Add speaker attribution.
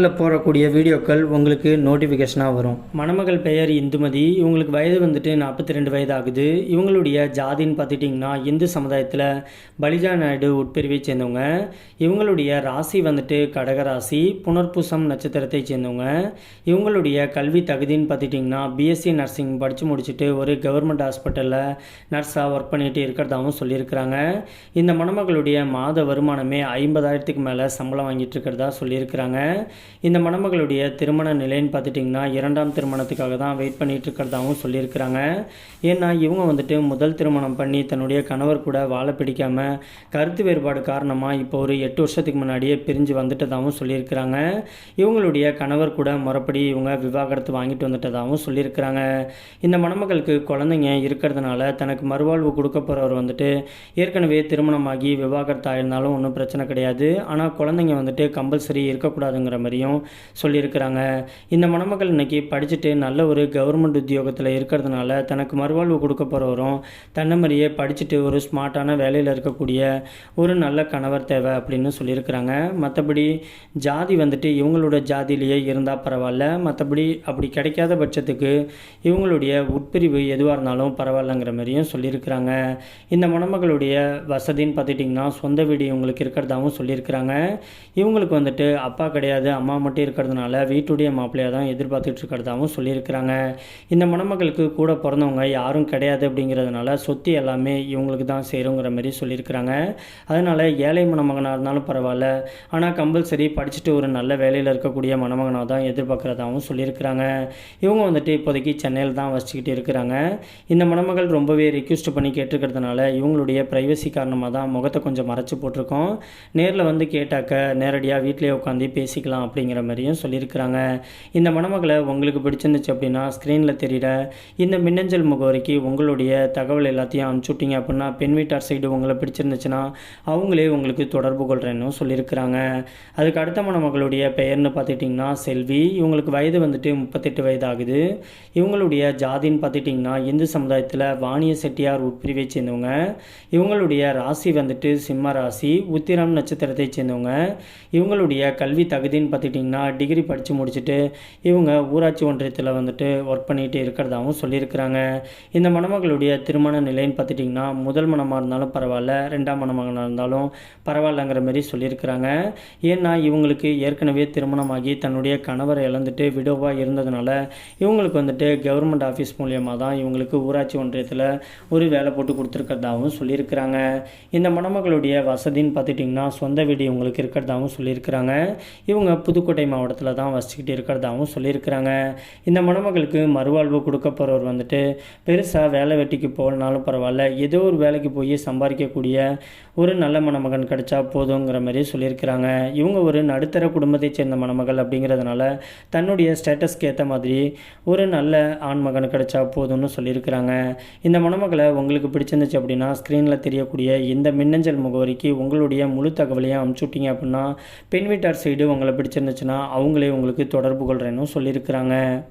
Speaker 1: சேனலில் போடக்கூடிய வீடியோக்கள் உங்களுக்கு நோட்டிஃபிகேஷனாக வரும். மணமகள் பெயர் இந்துமதி. இவங்களுக்கு வயது வந்துட்டு நாற்பத்தி ரெண்டு வயது ஆகுது இவங்களுடைய ஜாதின்னு பார்த்துட்டிங்கன்னா இந்து சமுதாயத்தில் பலிஜா நாயுடு உட்பிரிவை சேர்ந்தவங்க. இவங்களுடைய ராசி வந்துட்டு கடகராசி புனர்பூசம் நட்சத்திரத்தை சேர்ந்தவங்க. இவங்களுடைய கல்வி தகுதின்னு பார்த்துட்டிங்கன்னா பிஎஸ்சி நர்சிங் படித்து முடிச்சுட்டு ஒரு கவர்மெண்ட் ஹாஸ்பிட்டலில் நர்ஸாக ஒர்க் பண்ணிட்டு இருக்கிறதாகவும் சொல்லியிருக்கிறாங்க. இந்த மணமகளுடைய மாத வருமானமே ஐம்பதாயிரத்துக்கு மேலே சம்பளம் வாங்கிட்டு இருக்கிறதா சொல்லியிருக்கிறாங்க. இந்த மணமகளுடைய திருமண நிலைன்னு பார்த்துட்டிங்கன்னா இரண்டாம் திருமணத்துக்காக தான் வெயிட் பண்ணிகிட்டு இருக்கிறதாகவும் சொல்லியிருக்கிறாங்க. ஏன்னா இவங்க வந்துட்டு முதல் திருமணம் பண்ணி தன்னுடைய கணவர் கூட வாழ பிடிக்காம கருத்து வேறுபாடு காரணமாக இப்போ ஒரு எட்டு வருஷத்துக்கு முன்னாடியே பிரிஞ்சு வந்துட்டதாகவும் சொல்லியிருக்கிறாங்க. இவங்களுடைய கணவர் கூட முறைப்படி இவங்க விவாகரத்து வாங்கிட்டு வந்துட்டதாகவும் சொல்லியிருக்கிறாங்க. இந்த மணமகளுக்கு குழந்தைங்க இருக்கிறதுனால தனக்கு மறுவாழ்வு கொடுக்க போகிறவர் வந்துட்டு ஏற்கனவே திருமணமாகி விவாகரத்து ஆயிருந்தாலும் ஒன்றும் பிரச்சனை கிடையாது. ஆனால் குழந்தைங்க வந்துட்டு கம்பல்சரி இருக்கக்கூடாதுங்கிற மாதிரி மாதிரியும் சொல்லியிருக்கிறாங்க. இந்த மணமகள் இன்றைக்கி படிச்சுட்டு நல்ல ஒரு கவர்மெண்ட் உத்தியோகத்தில் இருக்கிறதுனால தனக்கு மறுவாழ்வு கொடுக்க போகிறவரும் தன்னை மாதிரியே படிச்சுட்டு ஒரு ஸ்மார்ட்டான வேலையில் இருக்கக்கூடிய ஒரு நல்ல கணவர் தேவை அப்படின்னு சொல்லியிருக்கிறாங்க. மற்றபடி ஜாதி வந்துட்டு இவங்களோட ஜாதியிலேயே இருந்தால் பரவாயில்ல. மற்றபடி அப்படி கிடைக்காத பட்சத்துக்கு இவங்களுடைய உட்பிரிவு எதுவாக இருந்தாலும் பரவாயில்லங்கிற மாதிரியும் சொல்லியிருக்கிறாங்க. இந்த மணமகளுடைய வசதின்னு பார்த்துட்டிங்கன்னா சொந்த வீடு இவங்களுக்கு இருக்கிறதாகவும் சொல்லியிருக்கிறாங்க. இவங்களுக்கு வந்துட்டு அப்பா கிடையாது அம்மா மட்டும் இருக்கிறதுனால வீட்டுடைய மாப்பிள்ளையாக தான் எதிர்பார்த்துட்டு இருக்கிறதாகவும் சொல்லியிருக்கிறாங்க. இந்த மணமகளுக்கு கூட பிறந்தவங்க யாரும் கிடையாது அப்படிங்கிறதுனால சொத்து எல்லாமே இவங்களுக்கு தான் சேருங்கிற மாதிரி சொல்லியிருக்கிறாங்க. அதனால் ஏழை மணமகனாக இருந்தாலும் பரவாயில்ல. ஆனால் கம்பல்சரி படிச்சுட்டு ஒரு நல்ல வேலையில் இருக்கக்கூடிய மணமகனாக தான் எதிர்பார்க்குறதாகவும் சொல்லியிருக்கிறாங்க. இவங்க வந்துட்டு இப்போதைக்கு சென்னையில் தான் வசிச்சுக்கிட்டு இருக்கிறாங்க. இந்த மணமகள் ரொம்பவே ரிக்வெஸ்ட் பண்ணி கேட்டிருக்கிறதுனால இவங்களுடைய ப்ரைவசி காரணமாக தான் முகத்தை கொஞ்சம் மறைச்சி போட்டிருக்கோம். நேரில் வந்து கேட்டாக்க நேரடியாக வீட்டிலேயே உட்காந்து பேசிக்கலாம் அப்படிங்கிற மாதிரியும் சொல்லியிருக்கிறாங்க. இந்த மணமகளை உங்களுக்கு பிடிச்சிருந்துச்சு அப்படின்னா ஸ்க்ரீனில் தெரியிற இந்த மின்னஞ்சல் முகவரிக்கு உங்களுடைய தகவல் எல்லாத்தையும் அனுப்பிச்சுட்டிங்க அப்படின்னா பெண் வீட்டார் சைடு உங்களை பிடிச்சிருந்துச்சுன்னா அவங்களே உங்களுக்கு தொடர்பு கொள்கிறேன்னு சொல்லியிருக்கிறாங்க. அதுக்கு அடுத்த மணமகளுடைய பெயர்னு பார்த்துட்டிங்கன்னா செல்வி. இவங்களுக்கு வயது வந்துட்டு முப்பத்தெட்டு வயது ஆகுது இவங்களுடைய ஜாதின்னு பார்த்துட்டிங்கன்னா இந்து சமுதாயத்தில் வாணிய செட்டியார் உட்பிரிவை சேர்ந்தவங்க. இவங்களுடைய ராசி வந்துட்டு சிம்ம ராசி உத்திரம் நட்சத்திரத்தை சேர்ந்தவங்க. இவங்களுடைய கல்வி தகுதின்னு பார்த்துக்கிட்டிங்கன்னா டிகிரி படித்து முடிச்சுட்டு இவங்க ஊராட்சி ஒன்றியத்தில் வந்துட்டு ஒர்க் பண்ணிட்டு இருக்கிறதாகவும் சொல்லியிருக்கிறாங்க. இந்த மணமகளுடைய திருமண நிலைன்னு பார்த்துட்டிங்கன்னா முதல் மணமாக இருந்தாலும் பரவாயில்ல ரெண்டாம் மணமகனாக இருந்தாலும் பரவாயில்லங்கிற மாதிரி சொல்லியிருக்கிறாங்க. ஏன்னா இவங்களுக்கு ஏற்கனவே திருமணமாகி தன்னுடைய கணவரை இழந்துட்டு விடோவாக இருந்ததுனால இவங்களுக்கு வந்துட்டு கவர்மெண்ட் ஆஃபீஸ் மூலியமாக தான் இவங்களுக்கு ஊராட்சி ஒன்றியத்தில் ஒரு வேலை போட்டு கொடுத்துருக்கிறதாகவும் சொல்லியிருக்கிறாங்க. இந்த மணமகளுடைய வசதின்னு பார்த்துட்டிங்கன்னா சொந்த வீடு இவங்களுக்கு இருக்கிறதாகவும் சொல்லியிருக்கிறாங்க. இவங்க புது புதுக்கோட்டை மாவட்டத்தில் தான் வசிச்சுக்கிட்டு இருக்கிறதாகவும் சொல்லியிருக்கிறாங்க. இந்த மணமகளுக்கு மறுவாழ்வு கொடுக்க போகிறவர் வந்துட்டு பெருசாக வேலை வெட்டிக்கு போகலனாலும் பரவாயில்ல ஏதோ ஒரு வேலைக்கு போய் சம்பாதிக்கக்கூடிய ஒரு நல்ல மணமகன் கிடைச்சா போதுங்கிற மாதிரி சொல்லியிருக்கிறாங்க. இவங்க ஒரு நடுத்தர குடும்பத்தைச் சேர்ந்த மணமகள் அப்படிங்கிறதுனால தன்னுடைய ஸ்டேட்டஸ்க்கு ஏற்ற மாதிரி ஒரு நல்ல ஆண் மகன் கிடைச்சா போதும்னு சொல்லியிருக்கிறாங்க. இந்த மணமகளை உங்களுக்கு பிடிச்சிருந்துச்சு அப்படின்னா ஸ்க்ரீனில் தெரியக்கூடிய இந்த மின்னஞ்சல் முகவரிக்கு உங்களுடைய முழு தகவலையும் அனுப்பிச்சுட்டிங்க அப்படின்னா பெண் வீட்டார் சைடு உங்களை பிடிச்சிருந்துச்சுன்னா அவங்களே உங்களுக்கு தொடர்பு கொள்கிறேன்னு சொல்லியிருக்கிறாங்க.